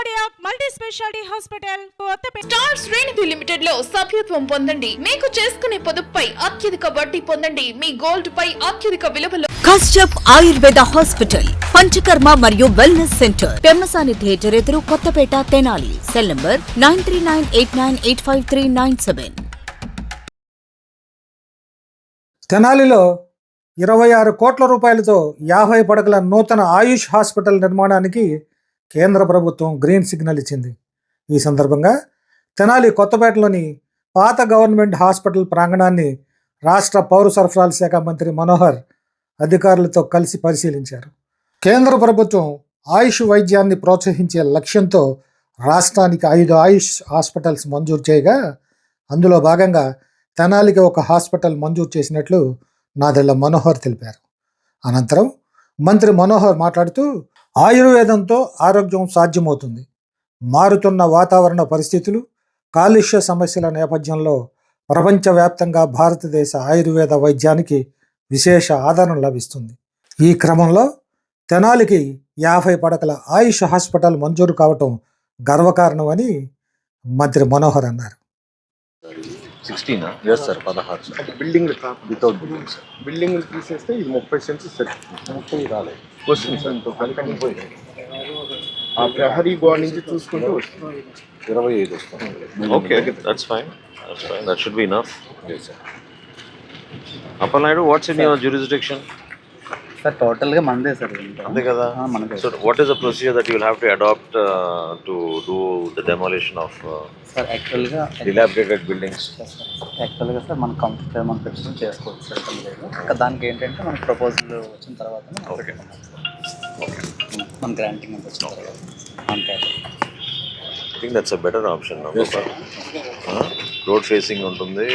Cardiac multi speciality hospital Kothapeta star శ్రేణిధి లిమిటెడ్లో సభ్యత్వం పొందండి. మీకు చేసుకునే పొదుపుపై అత్యధిక వడ్డీ పొందండి. మీ గోల్డ్ పై అత్యధిక విలువలో. కశ్యప్ ఆయుర్వేద హాస్పిటల్ పంచకర్మ మరియు వెల్నెస్ సెంటర్ పెమ్మసాని థియేటర్ ఎదురు Kothapeta Tenali. Cell number nine three nine eight nine eight five three nine seven. తెనాలిలో ఇరవై ఆరు కోట్ల రూపాయలతో యాభై పడకల నూతన ఆయుష్ హాస్పిటల్ నిర్మాణానికి కేంద్ర ప్రభుత్వం గ్రీన్ సిగ్నల్ ఇచ్చింది. ఈ సందర్భంగా తెనాలి కొత్తపేటలోని పాత గవర్నమెంట్ హాస్పిటల్ ప్రాంగణాన్ని రాష్ట్ర పౌర సరఫరాల శాఖ మంత్రి మనోహర్ అధికారులతో కలిసి పరిశీలించారు. కేంద్ర ప్రభుత్వం ఆయుష్ వైద్యాన్ని ప్రోత్సహించే లక్ష్యంతో రాష్ట్రానికి ఐదు ఆయుష్ హాస్పిటల్స్ మంజూరు చేయగా అందులో భాగంగా తెనాలికి ఒక హాస్పిటల్ మంజూరు చేసినట్లు నాదెళ్ళ మనోహర్ తెలిపారు. అనంతరం మంత్రి మనోహర్ మాట్లాడుతూ ఆయుర్వేదంతో ఆరోగ్యం సాధ్యమవుతుంది. మారుతున్న వాతావరణ పరిస్థితులు కాలుష్య సమస్యల నేపథ్యంలో ప్రపంచవ్యాప్తంగా భారతదేశ ఆయుర్వేద వైద్యానికి విశేష ఆదరణ లభిస్తుంది. ఈ క్రమంలో తెనాలికి యాభై పడకల ఆయుష్ హాస్పిటల్ మంజూరు కావటం గర్వకారణమని మంత్రి మనోహర్ అన్నారు. సిక్స్టీన్? ఎస్ సార్ పదహారు సార్ అంటే building without building sir building తీసేస్తే ఇది ముప్పై సెట్. ముప్పై రాలేదు. వస్తుంది సార్ ఇంకో పోయి ఆ ప్రహరీ గోడ నుంచి చూసుకుంటూ వస్తుంది ఇరవై ఐదు వస్తాం Okay, that's fine. That's fine. That should be enough. లేదు sir Appalnadu, what's in your jurisdiction? Sir టోటల్గా మనదే సార్. అంతే కదా మనదే is the procedure that you will have to adopt uh, to do the demolition of uh, sir యాక్చువల్గా dilapidated buildings? యాక్చువల్గా sir మన computer మనం పెట్టుకుని చేసుకోవచ్చు సార్ లేదు ఇంకా దానికి ఏంటంటే మన ప్రపోజల్ వచ్చిన తర్వాత. పెట్టుకున్నాం సార్. మన గ్రాంటింగ్ అంతా వచ్చిన తర్వాత I think that's a better option. No? Road facing ఉంటుంది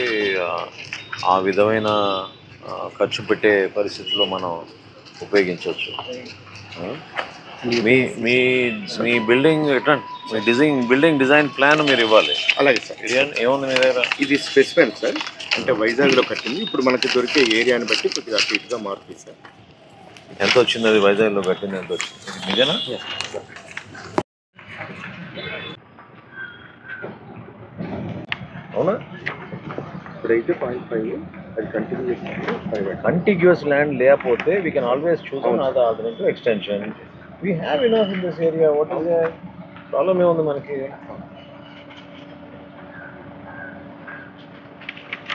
ఆ విధమైన ఖర్చు పెట్టే పరిస్థితుల్లో మనం ఉపయోగించవచ్చు. మీ మీ మీ బిల్డింగ్ ఎట్లా? మీ డిజైన్ బిల్డింగ్ డిజైన్ ప్లాన్ మీరు ఇవ్వాలి. అలాగే సార్. ఏముంది మీ దగ్గర? ఇది స్పెసిఫైన్ సార్. అంటే వైజాగ్లో కట్టింది. ఇప్పుడు మనకి దొరికే ఏరియాని బట్టి కొద్దిగా అటు ఇటుగా మారుతుంది సార్. ఎంత వచ్చింది అది వైజాగ్లో కట్టింది ఎంత వచ్చింది? నిజనా అవునా? ఇప్పుడైతే పాయింట్ ఫైవ్ అది కంటిన్యూ చేసినప్పుడు ఫైవ్ కంటిగ్యూస్ ల్యాండ్ లేకపోతే we can always choose an alternative extension we have enough in this area what is problem ఏముంది మనకి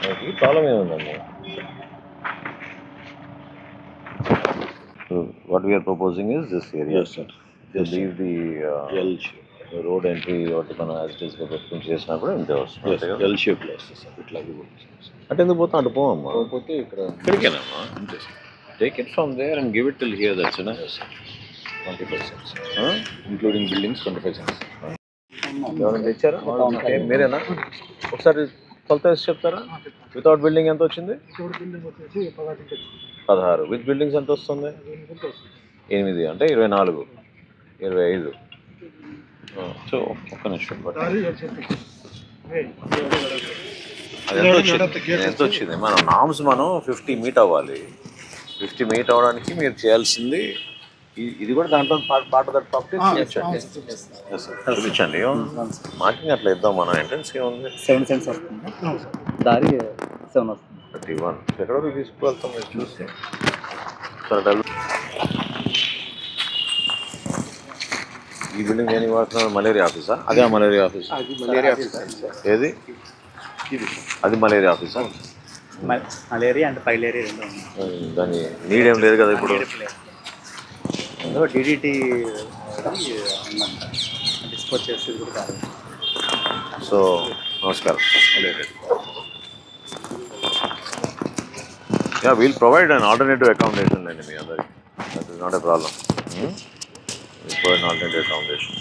మనకి ప్రాబ్లం ఏముందండి what we are proposing is this area sir leave the Road entry ఒకటి మనం as it ఈస్గా పెట్టుకుని చేసినా కూడా ఇంతే వస్తుంది? ఎల్ షేప్లో వస్తుంది సార్ ఇట్లాగే అంటే ఎందుకు పోతాం అటు పోవమ్మా? పోతే ఇక్కడ ఇక్కడికేనమ్మా? Take it from there and give it till here that's twenty five cents including buildings twenty five cents ఎవరైనా తెచ్చారా? మీరేనా? ఒకసారి కొలత వేసి చెప్తారా? వితౌట్ బిల్డింగ్ ఎంత వచ్చింది? పదహారు విత్ బిల్డింగ్స్ ఎంత వస్తుంది. ఎనిమిది అంటే ఇరవై నాలుగు. ఇరవై ఐదు. సో ఒక్క నిమిషం బట్ అది ఎంత వచ్చింది. ఎంత వచ్చింది. మన నామ్స్ మనం ఫిఫ్టీ మీట్ అవ్వాలి. ఫిఫ్టీ మీట్ అవ్వడానికి మీరు చేయాల్సింది ఇది కూడా దాంట్లో ప్రాపర్టీ చూపించండి మార్కింగ్ అట్లా ఇద్దాం మనం. ఎంట్రన్స్ ఏముంది? సెవెన్ సెంట్స్ వస్తుంది. దారి సెవెన్ వస్తుంది. థర్టీ వన్ ఎక్కడ తీసుకువెళ్తాం మీరు చూస్తే సరే డల్ ఈ బిల్డింగ్ దేనికి వాడుతున్నారు మలేరియా ఆఫీసా? అదే మలేరియా ఆఫీస్? అది మలేరియా ఆఫీస్ ఏది? అది మలేరియా ఆఫీసా? మలేరియా అండ్ పైలేరియా రెండు ఉన్నాయి. దాని నీడ్ ఏం లేదు కదా ఇప్పుడు? అందులో డీడీటీ డిస్పోజ్ చేసేది కూడా కాదు. సో నమస్కారం. Yeah will provide an alternative accommodation అండి మీ అందరికి. That is not a problem provide alternative accommodation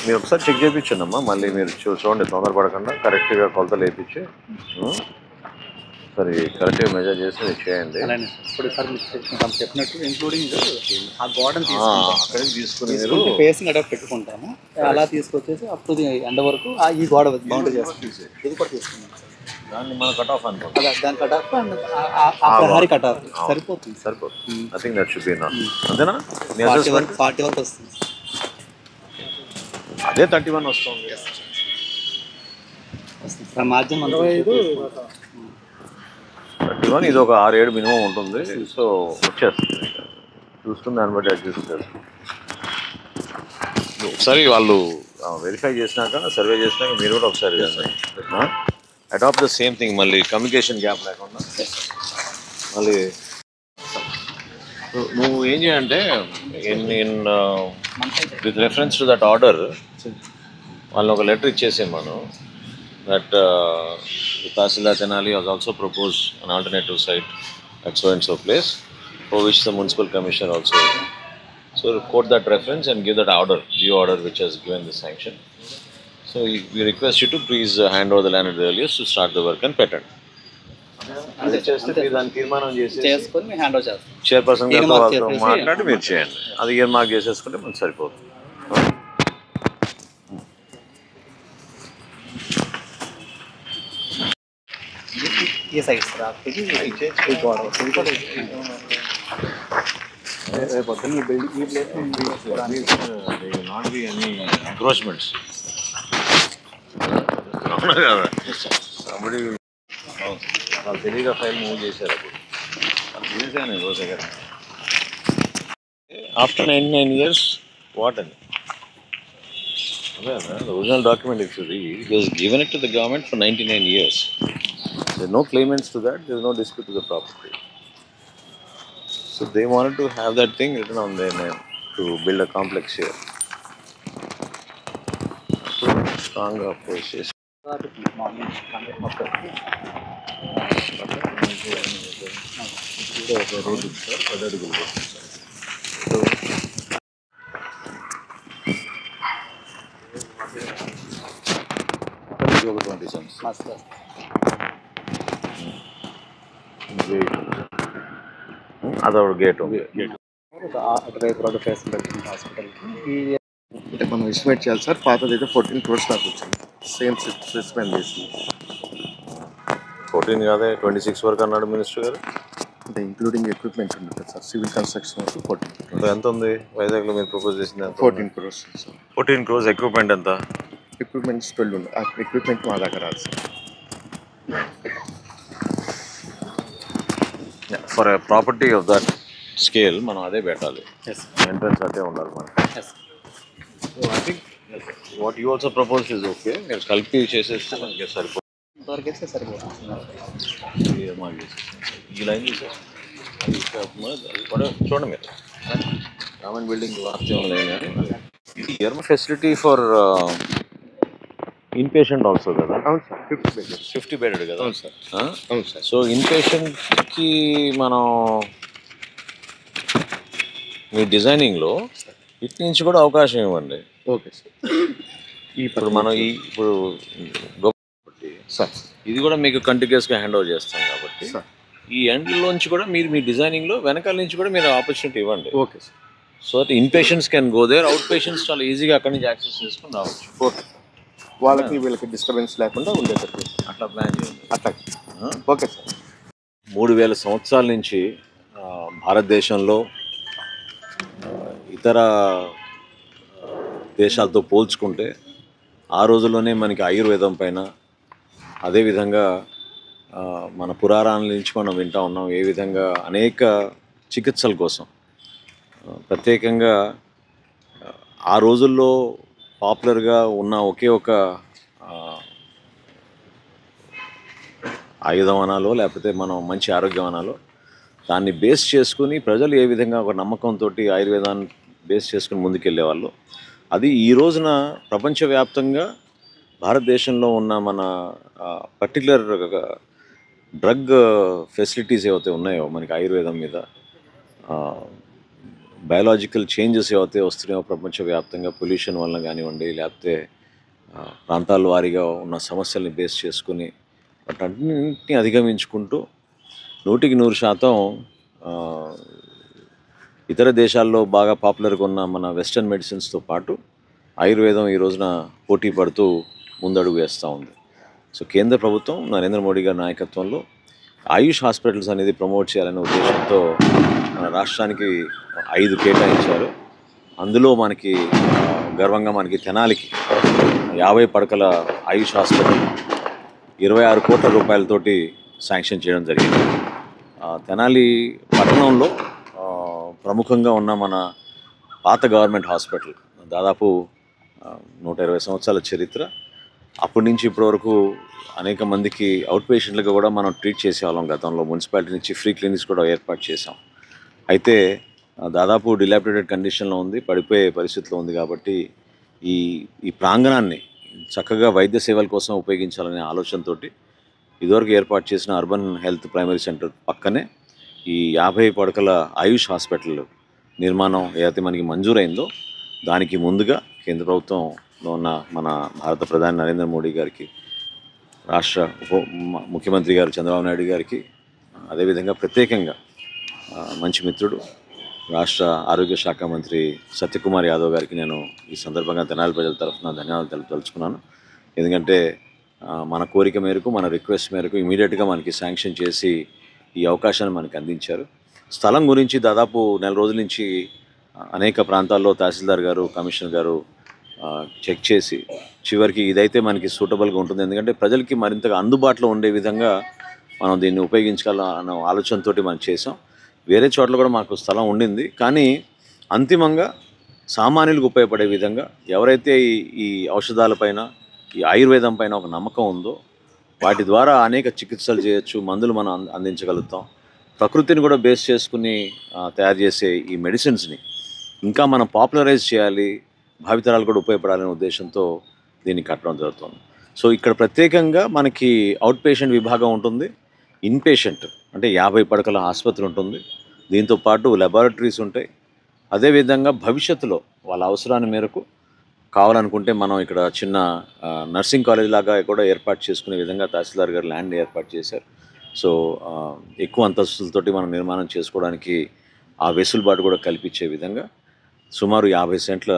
మీరు ఒకసారి చెక్ చేయించండి అమ్మా మళ్ళీ మీరు చూడండి తొందరపడకుండా కరెక్ట్గా కొలతలు వేయించి సరే కరెక్ట్గా మెజర్ చేసి మీరు చేయండి. ఇప్పుడు సార్ మీకు చెప్పినట్టు ఇంక్లూడింగ్ ఆ గోడను ఆ, తీసుకుంటాం. అక్కడే తీసుకుని మీరు తీసుకుంటే ఫేసింగ్ అడప్ పెట్టుకుంటాము. అలా తీసుకొచ్చేసి అప్పుడు ఎండ వరకు ఆ ఈ గోడ బౌండరీ చేస్తాం ఇది కూడా సార్ దాన్ని మనం కట్ ఆఫ్ అనుకోండి అదే దాని కట్ ఆఫ్ ప్రహారీ కట్ ఆఫ్ సరిపోతుంది. సరిపోతుంది. I think that should be నా అంతేనా? నీ ఫార్టీ? వరకు ఫార్టీ వరకు వస్తుంది. అదే థర్టీ వన్ వస్తుంది. మార్జిన్ థర్టీ వన్ ఇది ఒక ఆరు ఏడు మినిమం ఉంటుంది. సో వచ్చేస్తుంది. చూసుకుని దాన్ని బట్టి అడ్జస్ట్ చేస్తాం. ఒకసారి వాళ్ళు వెరిఫై చేసినాక సర్వే చేసినాక మీరు కూడా ఒకసారి అడాప్ట్ ద సేమ్ థింగ్ మళ్ళీ కమ్యూనికేషన్ గ్యాప్ లేకుండా. మళ్ళీ నువ్వు- ఏం చేయంటే in in with reference to that order వాళ్ళని ఒక లెటర్ ఇచ్చేసాం మనం. That tahsildar Tenali was also propose an alternative site at so and so place for which the municipal commissioner also so quote that reference and give that order GO order which he's given the sanction so we request you to please hand over the land earliest to start the work అని పెట్టండి అది చేస్తే మీరు దాన్ని తీర్మానం చేసి చేసుకొని hand over చేస్తాం. చైర్పర్సన్ గారితో వాళ్ళతో మాట్లాడి మీరు చేయండి. అది ఇయర్ మార్క్ చేసేసుకుంటే మనకు సరిపోతుంది. ఈ సైడ్ సార్ ఇది ఈ గోడ ఇది కూడా రేపు పొద్దున్న ఈ బిల్డింగ్ ఈ place not be any encroachments తెలియక ఫైల్ మూవ్ చేశారు అప్పుడు వాళ్ళు చేశాను రోజు దగ్గర after ninety nine years what అని అదే the original document if you read was given it to the government for ninety nine years there no claimants to that there no dispute to the property So they wanted to have that thing written on their name to build a complex here. Strong opposition. Morning మొత్తం ఒక twenty sense మస్తు అదొక gate ఉంది అటువైపు road face పెడుతుంది హాస్పిటల్కి ఈ అంటే మనం ఎస్టిమేట్ చేయాలి సార్. పాతది అయితే ఫోర్టీన్ క్రోర్స్ దాకా వచ్చింది. సేమ్ సిస్టమ్ చేసి ఫోర్టీన్ కాదే ట్వంటీ సిక్స్ వరకు అన్నాడు మినిస్టర్ గారు? అంటే ఇంక్లూడింగ్ ఎక్విప్మెంట్ ఉంటుంది సార్. సివిల్ కన్స్ట్రక్షన్ వరకు ఫోర్టీన్ ఎంత ఉంది? వైజాగ్లో మీరు ప్రపోజ్ చేసింది fourteen crores sir. Fourteen crores equipment ఎంత? ఎక్విప్మెంట్స్ ట్వెల్వ్ ఉంది. ఆ ఎక్విప్మెంట్ మా దగ్గర రాదు sir. For property of that scale మనం అదే పెట్టాలి. ఎస్ ఎంట్రన్స్ అదే ఉండాలి so I think what you also propose is okay మీరు కలిపి చేసేస్తే మనకి సరిపోతుంది. ఇంతవరకు అయితే సరిపోతుంది ఈ లైన్ చూడండి మీరు. Raman building Erma facility for in patient also కదా? అవును sir fifth bed fifty bedded కదా? అవును సార్. అవును సార్. సో ఇన్ పేషెంట్కి మనం మీ డిజైనింగ్లో ఇటు నుంచి కూడా అవకాశం ఇవ్వండి. Okay sir. ఇప్పుడు మనం ఈ ఇప్పుడు గొప్ప సార్. ఇది కూడా మీకు కంటిన్యూస్గా హ్యాండ్ ఓవర్ చేస్తాం కాబట్టి సార్. ఈ ఎండ్లోంచి కూడా మీరు మీ డిజైనింగ్లో వెనకాల నుంచి కూడా మీరు ఆపర్చునిటీ ఇవ్వండి. Okay sir. So that in patients can go there out patients చాలా ఈజీగా అక్కడి నుంచి యాక్సెస్ చేసుకుని రావచ్చు. ఓకే. వాళ్ళకి వీళ్ళకి డిస్టర్బెన్స్ లేకుండా ఉండేటట్టు. అట్లా ప్లాన్ చేయండి. అట్లా. Okay sir. మూడు వేల సంవత్సరాల నుంచి భారతదేశంలో ఇతర దేశాలతో పోల్చుకుంటే ఆ రోజుల్లోనే మనకి ఆయుర్వేదం పైన అదేవిధంగా మన పురాణాల నుంచి మనం వింటా ఉన్నాం. ఏ విధంగా అనేక చికిత్సల కోసం. ప్రత్యేకంగా ఆ, రోజుల్లో పాపులర్గా ఉన్న ఒకే ఒక ఆయుధం అనాలో లేకపోతే మనం మంచి ఆరోగ్యం అనాలో దాన్ని బేస్ చేసుకుని ప్రజలు ఏ విధంగా ఒక నమ్మకంతో ఆయుర్వేదాన్ని బేస్ చేసుకుని ముందుకెళ్ళేవాళ్ళు. అది ఈ రోజున ప్రపంచవ్యాప్తంగా భారతదేశంలో ఉన్న మన పర్టికులర్ డ్రగ్ ఫెసిలిటీస్ ఏవైతే ఉన్నాయో మనకి ఆయుర్వేదం మీద బయాలజికల్ చేంజెస్ ఏవైతే వస్తున్నాయో ప్రపంచవ్యాప్తంగా పొల్యూషన్ వలన కానివ్వండి లేకపోతే ప్రాంతాల వారీగా ఉన్న సమస్యల్ని బేస్ చేసుకుని వాటన్నింటినీ అధిగమించుకుంటూ నూటికి నూరు శాతం ఇతర దేశాల్లో బాగా పాపులర్గా ఉన్న మన వెస్టర్న్ మెడిసిన్స్తో పాటు ఆయుర్వేదం ఈ రోజున పోటీ పడుతూ ముందడుగు వేస్తూ ఉంది. సో కేంద్ర ప్రభుత్వం నరేంద్ర మోడీ గారి నాయకత్వంలో ఆయుష్ హాస్పిటల్స్ అనేది ప్రమోట్ చేయాలనే ఉద్దేశంతో మన రాష్ట్రానికి ఐదు కేటాయించారు. అందులో మనకి గర్వంగా మనకి తెనాలికి యాభై పడకల ఆయుష్ హాస్పిటల్ ఇరవై ఆరు కోట్ల రూపాయలతోటి శాంక్షన్ చేయడం జరిగింది. ఆ, తెనాలి పట్టణంలో ప్రముఖంగా ఉన్న మన పాత గవర్నమెంట్ హాస్పిటల్ దాదాపు నూట ఇరవై సంవత్సరాల చరిత్ర. అప్పటి నుంచి ఇప్పటి వరకు అనేక మందికి అవుట్ పేషెంట్లుగా కూడా మనం ట్రీట్ చేసేవాళ్ళం గతంలో. మున్సిపాలిటీ నుంచి ఫ్రీ క్లినిక్స్ కూడా ఏర్పాటు చేసాం అయితే దాదాపు డిలాపిడేటెడ్ కండిషన్లో ఉంది పడిపోయే పరిస్థితిలో ఉంది కాబట్టి ఈ ఈ ప్రాంగణాన్ని చక్కగా వైద్య సేవల కోసం ఉపయోగించాలనే ఆలోచనతోటి ఇదివరకు ఏర్పాటు చేసిన అర్బన్ హెల్త్ ప్రైమరీ సెంటర్ పక్కనే ఈ యాభై పడకల ఆయుష్ హాస్పిటల్ నిర్మాణం ఏదైతే మనకి మంజూరైందో దానికి ముందుగా కేంద్ర ప్రభుత్వంలో ఉన్న మన భారత ప్రధాని నరేంద్ర మోడీ గారికి రాష్ట్ర ఉప ముఖ్యమంత్రి గారు చంద్రబాబు నాయుడు గారికి అదేవిధంగా ప్రత్యేకంగా మంచి మిత్రుడు రాష్ట్ర ఆరోగ్య శాఖ మంత్రి సత్యకుమార్ యాదవ్ గారికి నేను ఈ సందర్భంగా తెనాలి ప్రజల తరఫున ధన్యవాదాలు తెలుపుతలుచుకున్నాను ఎందుకంటే మన కోరిక మేరకు మన రిక్వెస్ట్ మేరకు ఇమీడియట్గా మనకి శాంక్షన్ చేసి ఈ అవకాశాన్ని మనకు అందించారు. స్థలం గురించి దాదాపు నెల రోజుల నుంచి అనేక ప్రాంతాల్లో తహసీల్దార్ గారు కమిషనర్ గారు చెక్ చేసి చివరికి ఇదైతే మనకి సూటబుల్గా ఉంటుంది. ఎందుకంటే ప్రజలకి మరింతగా అందుబాటులో ఉండే విధంగా మనం దీన్ని ఉపయోగించుకోవాలన్న ఆలోచనతో మనం చేసాం వేరే చోట్ల కూడా మాకు స్థలం ఉండింది. కానీ అంతిమంగా సామాన్యులకు ఉపయోగపడే విధంగా ఎవరైతే ఈ ఈ ఔషధాలపైన ఈ ఆయుర్వేదం పైన ఒక నమ్మకం ఉందో వాటి ద్వారా అనేక చికిత్సలు చేయొచ్చు మందులు మనం అంద- అందించగలుగుతాం. ప్రకృతిని కూడా బేస్ చేసుకుని తయారు చేసే ఈ మెడిసిన్స్ని ఇంకా మనం పాపులరైజ్ చేయాలి భావితరాలు కూడా ఉపయోగపడాలనే ఉద్దేశంతో దీన్ని కట్టడం జరుగుతుంది. సో ఇక్కడ ప్రత్యేకంగా మనకి అవుట్ పేషెంట్ విభాగం ఉంటుంది. ఇన్ పేషెంట్ అంటే యాభై పడకల ఆసుపత్రి ఉంటుంది. దీంతో పాటు లెబారెటరీస్ ఉంటాయి. అదేవిధంగా భవిష్యత్తులో వాళ్ళ అవసరాన్ని మేరకు కావాలనుకుంటే మనం ఇక్కడ చిన్న నర్సింగ్ కాలేజ్ లాగా కూడా ఏర్పాటు చేసుకునే విధంగా తహసీల్దార్ గారు ల్యాండ్ ఏర్పాటు చేశారు. సో ఎక్కువ అంతస్తులతోటి మనం నిర్మాణం చేసుకోవడానికి ఆ వెసులుబాటు కూడా కల్పించే విధంగా సుమారు యాభై సెంట్ల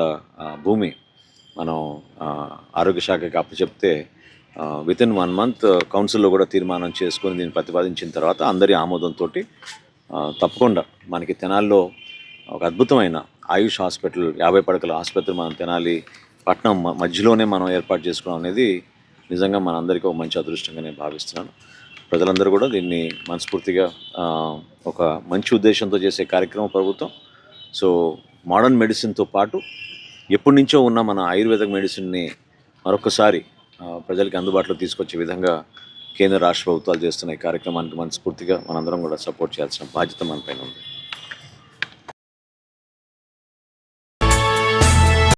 భూమి మనం ఆరోగ్య శాఖకి అప్పచెప్తే విత్ ఇన్ వన్ మంత్ కౌన్సిల్లో కూడా తీర్మానం చేసుకొని దీన్ని ప్రతిపాదించిన తర్వాత అందరి ఆమోదంతో తప్పకుండా మనకి తెనాల్లో ఒక అద్భుతమైన ఆయుష్ హాస్పిటల్ యాభై పడకల ఆసుపత్రి మనం తినాలి పట్నం మ- మధ్యలోనే మనం ఏర్పాటు చేసుకోవడం అనేది నిజంగా మనందరికీ ఒక మంచి అదృష్టంగా నేను భావిస్తున్నాను. ప్రజలందరూ కూడా దీన్ని మనస్ఫూర్తిగా ఒక మంచి ఉద్దేశంతో చేసే కార్యక్రమం ప్రభుత్వం. సో మోడర్న్ మెడిసిన్తో పాటు ఎప్పటి నుంచో ఉన్న మన ఆయుర్వేద మెడిసిన్ని మరొకసారి ప్రజలకి అందుబాటులో తీసుకొచ్చే విధంగా కేంద్ర రాష్ట్ర ప్రభుత్వాలు చేస్తున్న ఈ కార్యక్రమానికి మనస్ఫూర్తిగా మనందరం కూడా సపోర్ట్ చేయాల్సిన బాధ్యత మన పైన ఉంది.